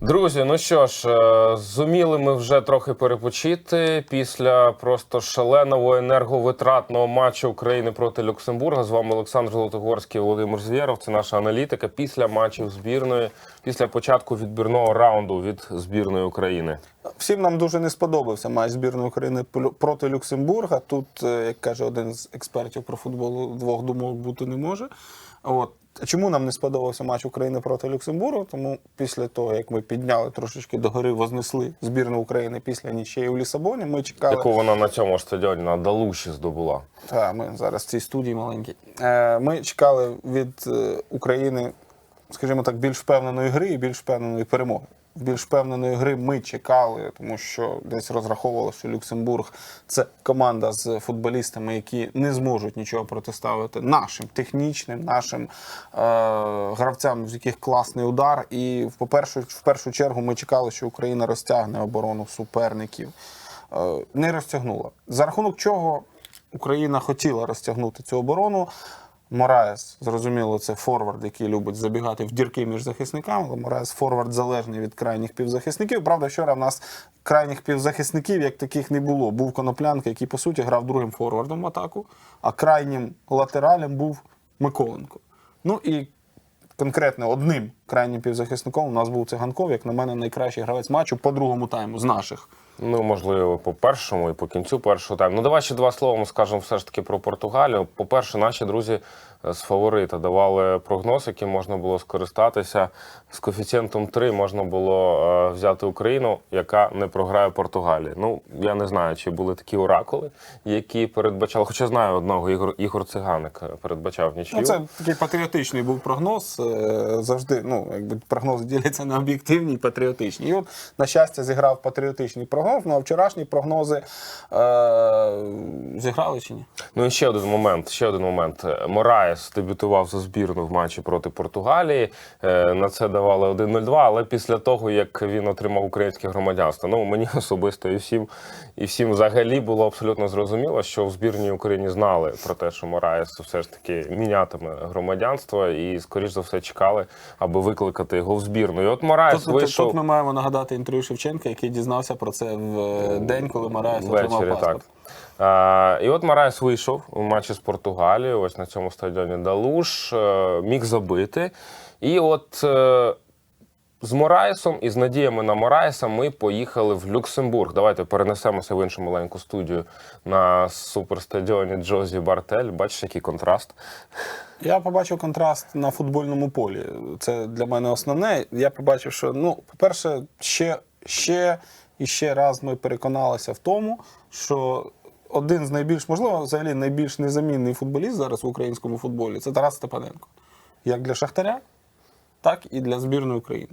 Друзі, ну що ж, е, зуміли ми вже трохи перепочити після просто шаленого енерговитратного матчу України проти Люксембурга. З вами Олександр Золотогорський, Володимир Звєров. Це наша аналітика після матчів збірної, після початку відбірного раунду від збірної України. Всім нам дуже не сподобався матч збірної України проти Люксембурга. Тут, е, як каже один з експертів про футбол, двох думок бути не може. От. А Чому нам не сподобався матч України проти Люксембургу? Тому після того, як ми підняли трошечки догори, вознесли збірну України після нічиї у Лісабоні, ми чекали. Яку вона на цьому стадіоні на Далуші здобула. Та, ми зараз в цій студії маленькій. Е, Ми чекали від е, України, скажімо так, більш впевненої гри і більш впевненої перемоги. Більш впевненої гри ми чекали, тому що десь розраховували, що Люксембург це команда з футболістами, які не зможуть нічого протиставити нашим технічним, нашим е- гравцям, з яких класний удар. І в по-перше, в першу чергу ми чекали, що Україна розтягне оборону суперників. Е, не розтягнула. За рахунок чого Україна хотіла розтягнути цю оборону. Мораєс, зрозуміло, це форвард, який любить забігати в дірки між захисниками. Але Мораєс форвард залежний від крайніх півзахисників. Правда, вчора в нас крайніх півзахисників як таких не було. Був Коноплянка, який по суті грав другим форвардом в атаку, а крайнім латералем був Миколенко. Ну і конкретно одним крайнім півзахисником у нас був циганков, як на мене, найкращий гравець матчу по другому тайму з наших. Ну, можливо, по першому і по кінцю першого тайму. Ну, давай ще два слова скажемо все ж таки про Португалію. По-перше, наші друзі е, з фаворита давали прогноз, яким можна було скористатися. З коефіцієнтом 3 можна було е, взяти Україну, яка не програє Португалії. Ну, я не знаю, чи були такі оракули, які передбачали. Хоча знаю одного Ігор, Ігор Циганик е, передбачав нічию. Ну, це такий патріотичний був прогноз. Завжди, ну, якби прогнози діляться на об'єктивні і патріотичні. І от, на щастя, зіграв патріотичний прогноз. Ну а вчорашні прогнози е- зіграли чи ні? Ну і ще один момент. Ще один момент. Мораєс дебютував за збірну в матчі проти Португалії. Е, На це давали 1-0-2, але після того, як він отримав українське громадянство, ну мені особисто і всім, і всім взагалі було абсолютно зрозуміло, що в збірній Україні знали про те, що Мораєс все ж таки мінятиме громадянство, і скоріш за все чекали, аби викликати його в збірну. І от Тут, тут, вийшов. тут ми маємо нагадати інтерв'ю Шевченка, який дізнався про це в е, день, коли Мараєс отримав паспорт. так. А, і от Мараєс вийшов у матчі з Португалією, ось на цьому стадіоні Далуш, е, міг забити. І от е, з Мораєсом і з надіями на Мораєса ми поїхали в Люксембург. Давайте перенесемося в іншу маленьку студію на суперстадіоні Джозі Бартель. Бачиш, який контраст. Я побачив контраст на футбольному полі. Це для мене основне. Я побачив, що ну, по-перше, ще, ще і ще раз ми переконалися в тому, що один з найбільш, можливо, взагалі найбільш незамінний футболіст зараз в українському футболі це Тарас Степаненко. Як для Шахтаря, так і для збірної України.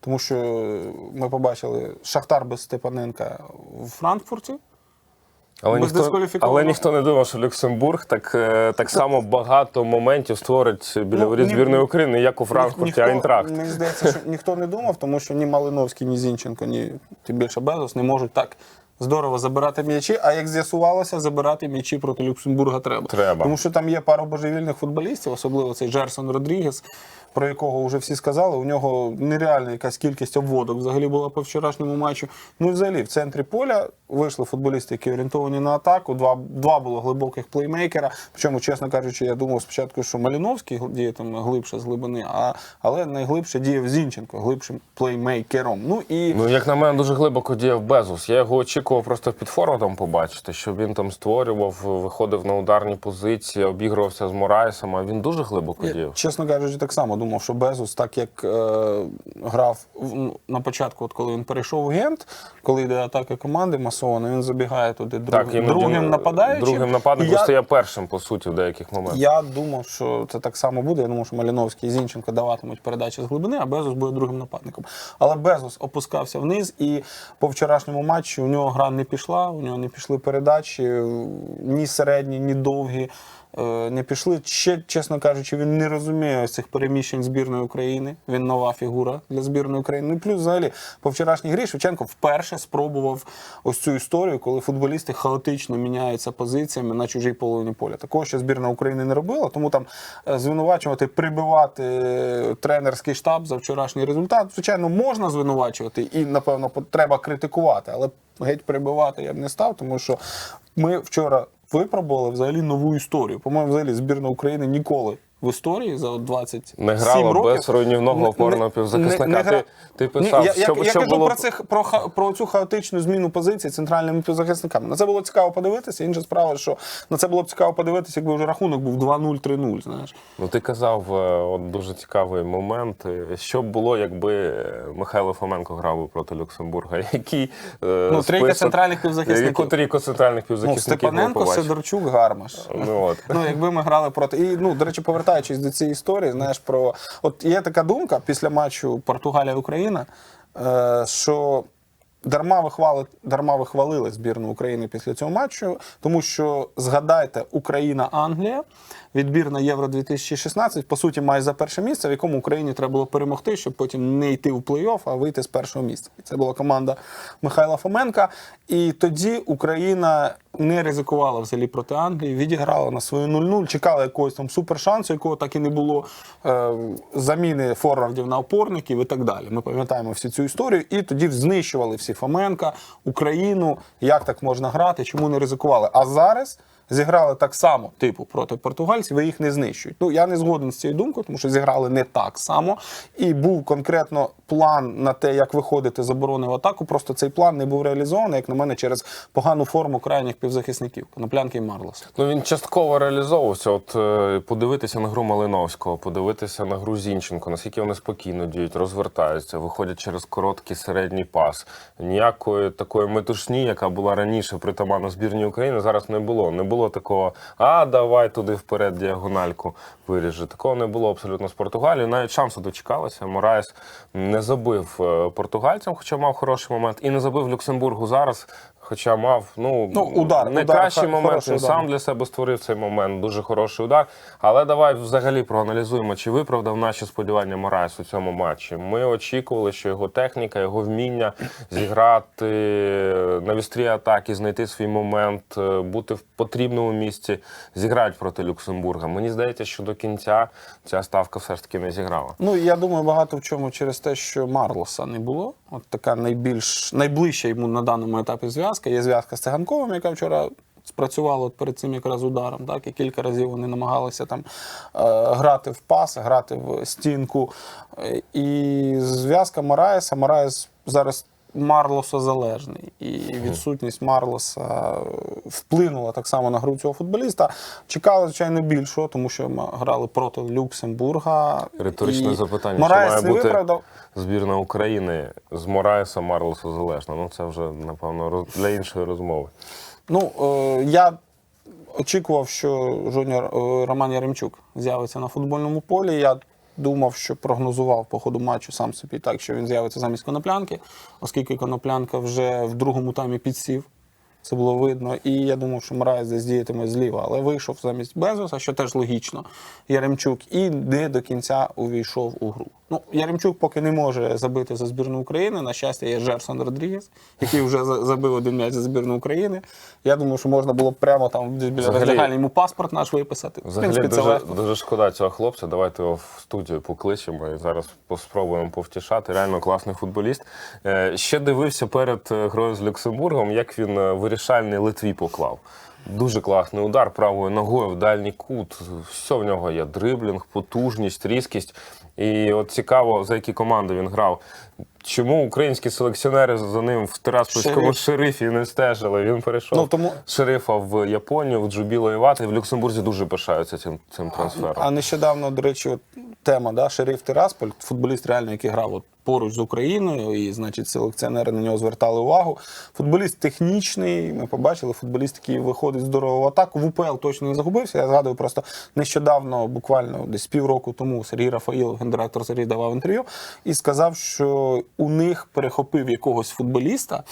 Тому що ми побачили Шахтар без Степаненка в Франкфурті. Але Без ніхто, але ніхто не думав, що Люксембург так, е, так само багато моментів створить біля Ну, воріт збірної України, як у Франкфурті Ніхто- Айнтракт. Мені здається, що ніхто не думав, тому що ні Малиновський, ні Зінченко, ні тим більше Безос не можуть так здорово забирати м'ячі. А як з'ясувалося, забирати м'ячі проти Люксембурга треба. Треба. Тому що там є пара божевільних футболістів, особливо цей Джерсон Родрігес, про якого вже всі сказали. У нього нереальна якась кількість обводок взагалі була по вчорашньому матчу. Ну і взагалі в центрі поля вийшли футболісти, які орієнтовані на атаку. Два, два було глибоких плеймейкера. Причому, чесно кажучи, я думав спочатку, що Маліновський діятиме глибше з глибини, а, але найглибше діяв Зінченко, глибшим плеймейкером. Ну і Ну, як на мене, дуже глибоко діяв Безус. Я його очікував просто під форвардом побачити, щоб він там створював, виходив на ударні позиції, обігрувався з Мораєсом, а він дуже глибоко Я, діяв. чесно кажучи, так само думав, що Безус, так як е, грав ну, на початку, от коли він перейшов в Гент, коли йде атака команди масована, він забігає туди друг, Так, іноді другим нападаючим. Другим нападником я, стає першим, по суті, в деяких моментах. я думав, що це так само буде. Я думав, що Маліновський і Зінченко даватимуть передачі з глибини, а Безус буде другим нападником. Але Безус опускався вниз, і по вчорашньому матчі у нього гра не пішла, у нього не пішли передачі, ні середні, ні довгі. Е, не пішли. Ще, чесно кажучи, він не розуміє ось цих переміщень збірної України. Він нова фігура для збірної України. Ну і плюс, взагалі, по вчорашній грі Шевченко вперше спробував ось цю історію, коли футболісти хаотично міняються позиціями на чужій половині поля. Такого ще збірна України не робила, тому там е, звинувачувати, прибивати е, тренерський штаб за вчорашній результат. Звичайно, можна звинувачувати і, напевно, треба критикувати, але геть прибивати я б не став, тому що ми вчора випробували взагалі нову історію. По-моєму, взагалі збірна України ніколи. В історії за от 20 Не грала років без руйнівного опорного півзахисника. не- не гра- Ти- ти писав, Ні, я, що- я, я що кажу було про, цих, про, про цю хаотичну зміну позицій центральними півзахисниками. На це було цікаво подивитися. Інша справа, що на це було б цікаво подивитися, якби вже рахунок був 2-0, 3-0. Знаєш. Ну, ти казав е, от дуже цікавий момент. е, Що б було, якби е, Михайло Фоменко грав би проти Люксембурга? Який Ну, трійка центральних півзахисників. Яку трійку центральних Ну, півзахисників ми Степаненко. Сидорчук, Гармаш. Ну, от. Ну, якби ми грали проти. І, ну, до речі, повертаючись до цієї історії, знаєш, про. От є така думка після матчу Португалія-Україна, е, що. Дарма вихвали, дарма вихвалили збірну України після цього матчу, тому що згадайте, Україна-Англія, відбір на Євро 2016, по суті, має за перше місце, в якому Україні треба було перемогти, щоб потім не йти в плей-офф, а вийти з першого місця. Це була команда Михайла Фоменка. І тоді Україна не ризикувала взагалі проти Англії, відіграла на свою 0-0, чекала якогось там супершансу, якого так і не було е, заміни форвардів на опорників і так далі. Ми пам'ятаємо всю цю історію, і тоді знищували всі Фоменка, Україну. Як так можна грати? Чому не ризикували? А зараз. Зіграли так само, типу, проти португальців, ви їх не знищують. Ну я не згоден з цією думкою, тому що зіграли не так само. І був конкретно план на те, як виходити з оборони в атаку. Просто цей план не був реалізований, як на мене, через погану форму крайніх півзахисників Коноплянки і Марлоса. Ну він частково реалізовувався. От е, подивитися на гру Малиновського, подивитися на гру Зінченко, наскільки вони спокійно діють, розвертаються, виходять через короткий середній пас. Ніякої такої метушні, яка була раніше притаманна збірній України, зараз не було. Не було такого, а давай туди вперед діагональку виріже. Такого не було абсолютно з Португалією. Навіть шансу дочекалося. Мораєс не забив е, португальцям, хоча мав хороший момент, і не забив Люксембургу зараз. Хоча мав ну, Ну, удар, найкращий удар, момент. Він сам для себе створив цей момент. Дуже хороший удар. Але давай взагалі проаналізуємо, чи виправдав наші сподівання Мораєс у цьому матчі. Ми очікували, що його техніка, його вміння зіграти на вістрі атаки, знайти свій момент, е, бути в потрібному місці, зіграють проти Люксембурга. Мені здається, що до кінця ця ставка все ж таки не зіграла. Ну я думаю, багато в чому через те, що Марлоса не було. От така найбільш найближча йому на даному етапі зв'язка. Є зв'язка з Циганковим, яка вчора. Спрацювала от перед цим якраз ударом, так і кілька разів вони намагалися там е, грати в пас, грати в стінку. Е, І зв'язка Мараєса. Мараєс зараз Марлосозалежний. І відсутність Марлоса вплинула так само на гру цього футболіста. Чекали, звичайно, більшого, тому що ми грали проти Люксембурга. Риторичне І запитання, Мораєс що має бути виправдав. збірна України з Мораєса Марлоса залежна. Ну це вже напевно для іншої розмови. Ну, е, я очікував, що Жоня е, Роман Яремчук з'явиться на футбольному полі. Я думав, що прогнозував по ходу матчу сам собі так, що він з'явиться замість коноплянки, оскільки коноплянка вже в другому таймі підсів. Це було видно. І я думав, що Мраєць десь діятиме зліва, але вийшов замість Безоса, що теж логічно. Яремчук і не до кінця увійшов у гру. Ну, Яремчук поки не може забити за збірну України. На щастя, є Жерсон Родрігес, який вже забив один м'яч за збірну України. Я думаю, що можна було прямо там біля роздягальні йому паспорт наш виписати. Взагалі принципі, це дуже, легко. дуже шкода цього хлопця. Давайте його в студію покличемо і зараз спробуємо повтішати. Реально класний футболіст. Е, Ще дивився перед е, грою з Люксембургом, як він е, вирішальний Литві поклав. Дуже класний удар правою ногою в дальній кут. Все в нього є: дриблінг, потужність, різкість. І от цікаво, за які команди він грав. Чому українські селекціонери за ним в Тираспольському Шериф. шерифі не стежили? Він перейшов Ну, тому- з шерифа в Японію, в Джубіло Івати. В Люксембурзі дуже пишаються цим, цим трансфером. А нещодавно, до речі, от тема, да, Шериф Тирасполь, футболіст реально, який грав от поруч з Україною, і, значить, селекціонери на нього звертали увагу. Футболіст технічний, ми побачили, футболіст, який виходить здорово в атаку. В УПЛ точно не загубився. Я згадую просто нещодавно, буквально десь півроку тому, Сергій Рафаїлов, гендиректор Сергій, давав інтерв'ю і сказав, що у них перехопив якогось футболіста.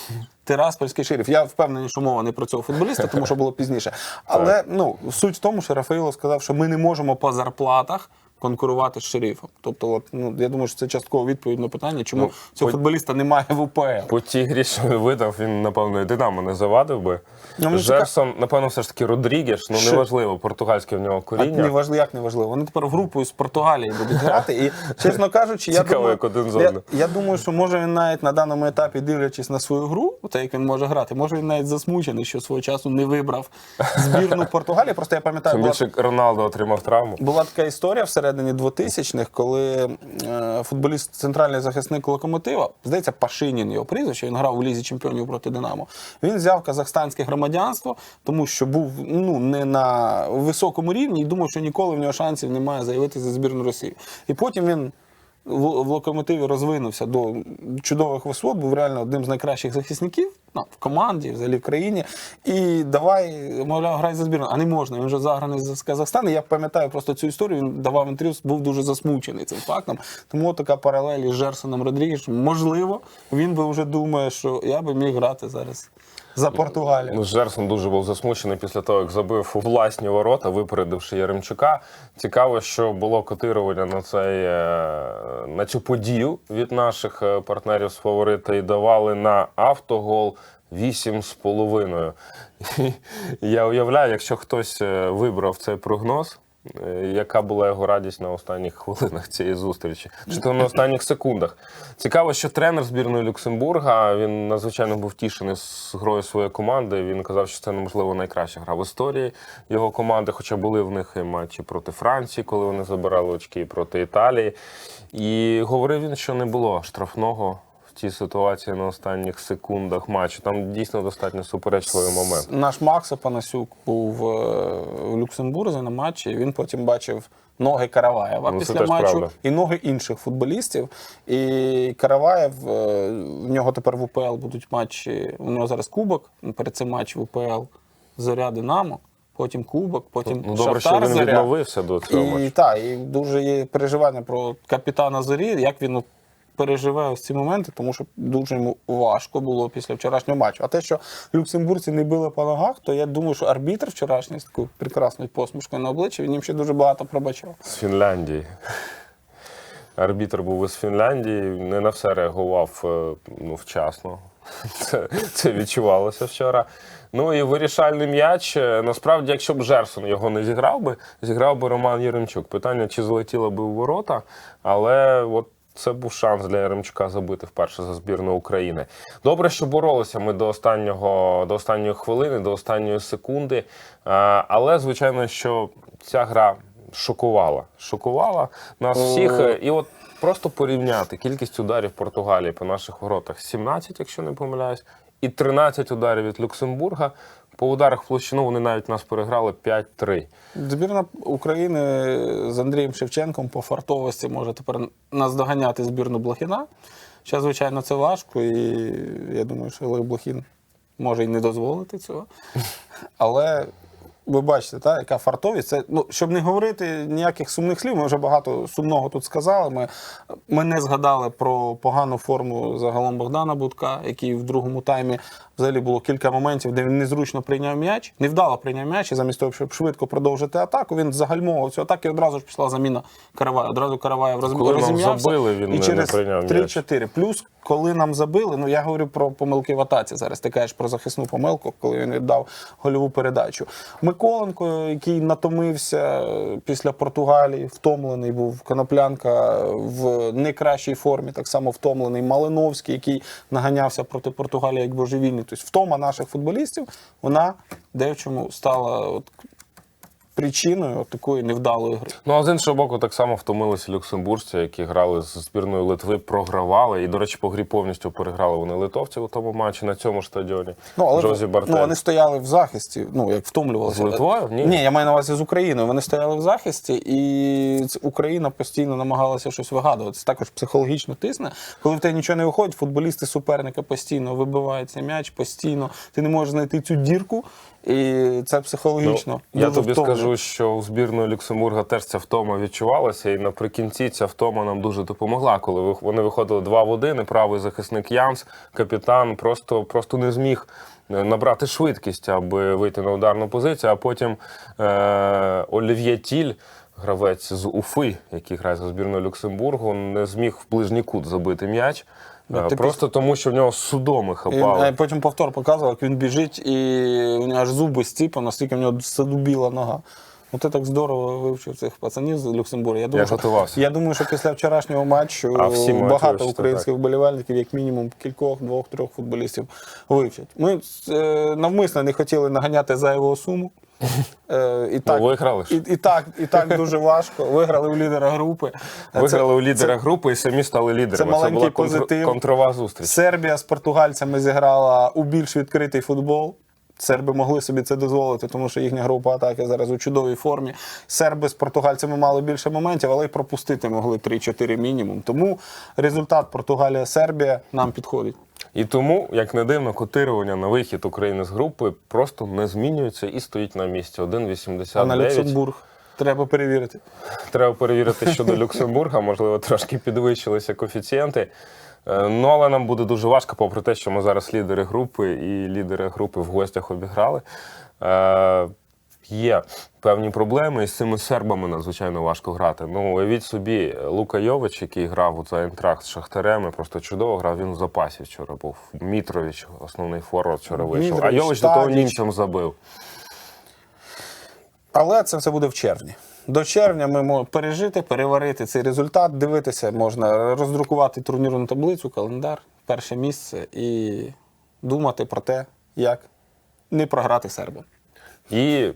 Тираспольський шериф. Я впевнений, що мова не про цього футболіста, тому що було пізніше. Але ну суть в тому, що Рафаїло сказав, що ми не можемо по зарплатах. Конкурувати з шерифом. Тобто, от, ну, я думаю, що це частково відповідь на питання, чому Ну, цього по- футболіста немає в УПЛ. По тій грі, що він видав, він, напевно, і Динамо не завадив би. Ну, мені Жерсон, напевно, все ж таки Родрігеш, ну неважливо, португальське в нього А коріння. не важливо, як не важливо. Вони тепер в групу з Португалії будуть грати. І, чесно кажучи, я Цікаво, думаю, як один з я, я думаю, що може він навіть на даному етапі, дивлячись на свою гру, так як він може грати, може він навіть засмучений, що свого часу не вибрав збірну Португалії. Просто я пам'ятаю, Тим була, більше Роналдо отримав травму. була така історія всередині 2000-х, коли е, футболіст, центральний захисник локомотива, здається, Пашинін його прізвище, він грав у лізі чемпіонів проти Динамо. Він взяв казахстанське громадянство, тому що був ну не на високому рівні і думав, що ніколи в нього шансів немає заявитися за збірну Росії. І потім він. В локомотиві розвинувся до чудових висот, був реально одним з найкращих захисників ну, в команді, взагалі в країні. І давай, мовляв, грай за збірну. А не можна. Він вже заграний з Казахстану. Я пам'ятаю просто цю історію. Він давав інтерв'ю, був дуже засмучений цим фактом. Тому така паралель із Жерсоном Родрігешем. Можливо, він би вже думає, що я би міг грати зараз за Португалію. Ну, Жерсон дуже був засмучений після того, як забив у власні ворота, випередивши Яремчука. Цікаво, що було котирування на цей е, на цю подію від наших е, партнерів з фаворита і давали на автогол. Вісім з половиною. Я уявляю, якщо хтось е, вибрав цей прогноз, яка була його радість на останніх хвилинах цієї зустрічі, чи то на останніх секундах. Цікаво, що тренер збірної Люксембурга він надзвичайно був тішений з грою своєї команди. Він казав, що це неможливо найкраща гра в історії його команди, хоча були в них і матчі проти Франції, коли вони забирали очки, проти Італії. І говорив він, що не було штрафного. Цій ситуації на останніх секундах матчу там дійсно достатньо суперечливий момент. Наш Макс Панасюк був е, в Люксембурзі на матчі, і він потім бачив ноги Караваєва Ну, після матчу правда. і ноги інших футболістів. І Караваєв, е, в нього тепер в УПЛ будуть матчі. У нього зараз кубок. Перед цим матч в УПЛ Зоря Динамо, потім Кубок, потім Ну добре, що він Зоря. відновився до цього І матчу. так, і дуже є переживання про капітана Зорі, як він от переживе ось ці моменти, тому що дуже йому важко було після вчорашнього матчу. А те, що люксембурці не били по ногах, то я думаю, що арбітр вчорашній з такою прекрасною посмішкою на обличчі, він їм ще дуже багато пробачав. З Фінляндії. Арбітр був із Фінляндії, не на все реагував е, ну, вчасно. Це, це відчувалося вчора. Ну і вирішальний м'яч. е, Насправді, якщо б Жерсон його не зіграв би, зіграв би Роман Єремчук. Питання, чи залетіло би в ворота, але от це був шанс для Яремчука забити вперше за збірну України. Добре, що боролися ми до останнього, до останньої хвилини, до останньої секунди. Е, Але, звичайно, що ця гра шокувала. Шокувала нас всіх. Е, І от просто порівняти кількість ударів Португалії по наших воротах 17, якщо не помиляюсь, і 13 ударів від Люксембурга. По ударах в площину вони навіть нас переграли 5-3. Збірна України з Андрієм Шевченком по фартовості може тепер наздоганяти збірну Блохіна. Зараз, звичайно, це важко, і я думаю, що Олег Блохін може і не дозволити цього. Але ви бачите, та, яка фартовість. Це, ну, щоб не говорити ніяких сумних слів, ми вже багато сумного тут сказали. Ми, ми не згадали про погану форму загалом Богдана Будка, який в другому таймі взагалі було кілька моментів, де він незручно прийняв м'яч, невдало прийняв м'яч, і замість того, щоб швидко продовжити атаку, він загальмовував цю атаку і одразу ж пішла заміна Каравая. Одразу Караваєв розім'явся. і через не прийняв м'яч. 3-4. Плюс, коли нам забили, ну я говорю про помилки в атаці зараз. Ти кажеш про захисну помилку, коли він віддав гольову передачу. Миколенко, який натомився після Португалії, втомлений був. Коноплянка в не кращій формі, так само втомлений. Малиновський, який наганявся проти Португалії як божевільний. Тобто втома наших футболістів, вона де в чому стала от причиною такої невдалої гри. Ну а з іншого боку, так само втомилися люксембуржці, які грали з збірною Литви, програвали. І, до речі, по грі повністю переграли вони литовців у тому матчі на цьому стадіоні. Ну, але Джозі Бартель. ну, вони стояли в захисті, ну як втомлювалися. З Литвою? Ні. Ні, я маю на увазі з Україною. Вони стояли в захисті, і Україна постійно намагалася щось вигадувати. Це також психологічно тисне. Коли в тебе нічого не виходить, футболісти суперника постійно вибивають цей м'яч, постійно. Ти не можеш знайти цю дірку. І це психологічно. Ну, я тобі втомлює. скажу, що у збірної Люксембурга теж ця втома відчувалася, і наприкінці ця втома нам дуже допомогла. Коли вони виходили два в один, і правий захисник Янс, капітан, просто, просто не зміг е, набрати швидкість, аби вийти на ударну позицію. А потім е- Олів'є Тіль. Гравець з Уфи, який грає за збірною Люксембургу, не зміг в ближній кут забити м'яч. Ну, Е, ти Просто тому, що в нього судоми І, хапали. а потім повтор показував, як він біжить, і у нього аж зуби стіпав, настільки в нього задубіла нога. Ну ти так здорово вивчив цих пацанів з Люксембурга. Я, думаю, що, готувався. я думаю, що після вчорашнього матчу А всі багато українських вболівальників, як мінімум кількох, двох, трьох футболістів вивчать. Ми е, навмисно не хотіли наганяти зайвого суму. Е, і, так, виграли ж. і, і, так, і так дуже важко. Виграли у лідера групи. Виграли Це- у лідера групи і самі стали лідерами. Це, маленький була позитив. контрова зустріч. Сербія з португальцями зіграла у більш відкритий футбол. Серби могли собі це дозволити, тому що їхня група атаки зараз у чудовій формі. Серби з португальцями мали більше моментів, але й пропустити могли 3-4 мінімум. Тому результат Португалія-Сербія нам підходить. І тому, як не дивно, котирування на вихід України з групи просто не змінюється і стоїть на місці. А на Люксембург треба перевірити. Треба перевірити щодо Люксембурга, можливо, трошки підвищилися коефіцієнти. Е, Ну, але нам буде дуже важко, попри те, що ми зараз лідери групи, і лідери групи в гостях обіграли. Є певні проблеми, і з цими сербами надзвичайно важко грати. Ну, уявіть собі, Лука Йович, який грав за Ентракт з Шахтарем, і просто чудово грав, він в запасі вчора був. Мітрович, основний форвард, вчора вийшов. Мітрович, а Йович до того німцям забив. Але це все буде в червні. До червня ми можемо пережити, переварити цей результат, дивитися, можна роздрукувати турнірну таблицю, календар, перше місце і думати про те, як не програти сербам. І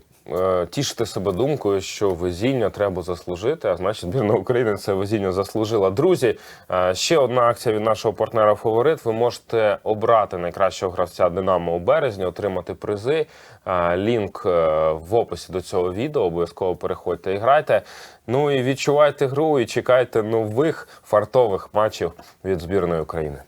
тішити себе думкою, що везіння треба заслужити, а значить, збірна України це везіння заслужила. Друзі, е, ще одна акція від нашого партнера Фаворит. Ви можете обрати найкращого гравця Динамо у березні, отримати призи. Е, лінк е, в описі до цього відео. Обов'язково переходьте і грайте. Ну і відчувайте гру, і чекайте нових фартових матчів від збірної України.